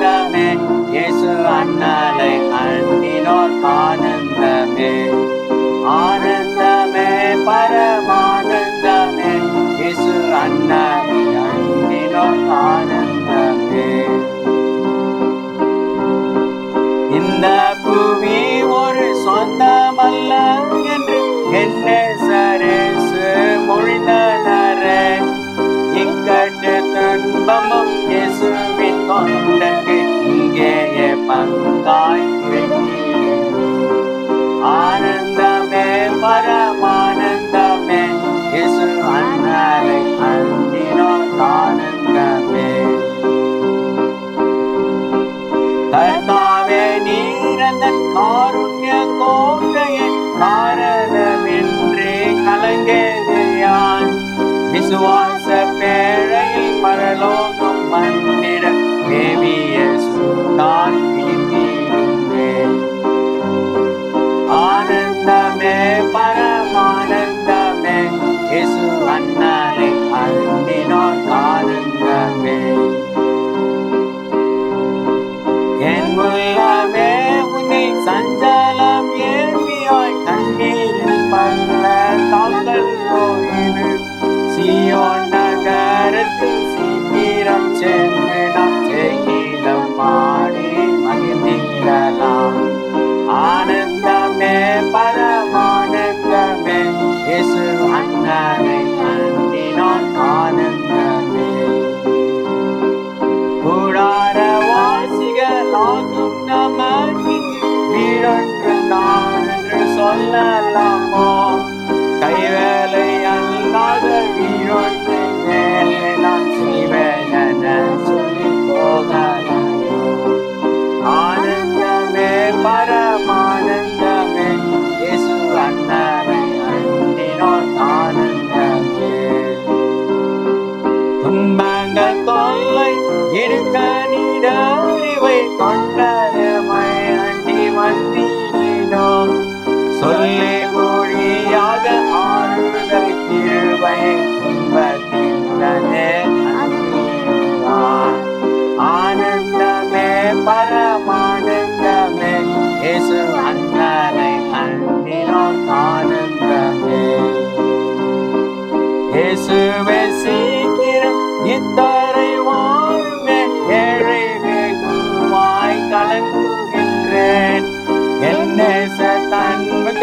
ஆனந்தமே இயேசு அண்ணலை அன்பினோர் ஆனந்தமே. ஆனந்தமே பரமானந்தமே இயேசு அண்ணலை அன்பினோர் கலந்தன் காருண்ய கோட்டையே காரணமின்றே கலங்கேயான் விசுவாச பேழையில் பரலோகம் மன்னிட தேவிய சுத்தான் விழுந்தீருந்தே ஆனந்தமே பரமானந்தமே இயேசு அண்ணனை அருந்தினோர் ஆனந்தமே. Lord. இயேசுவை சீக்கிர நித்தரை வாழ்வே ஏழை வெகுவாய் கலங்குகின்றேன். என்ன தன்முக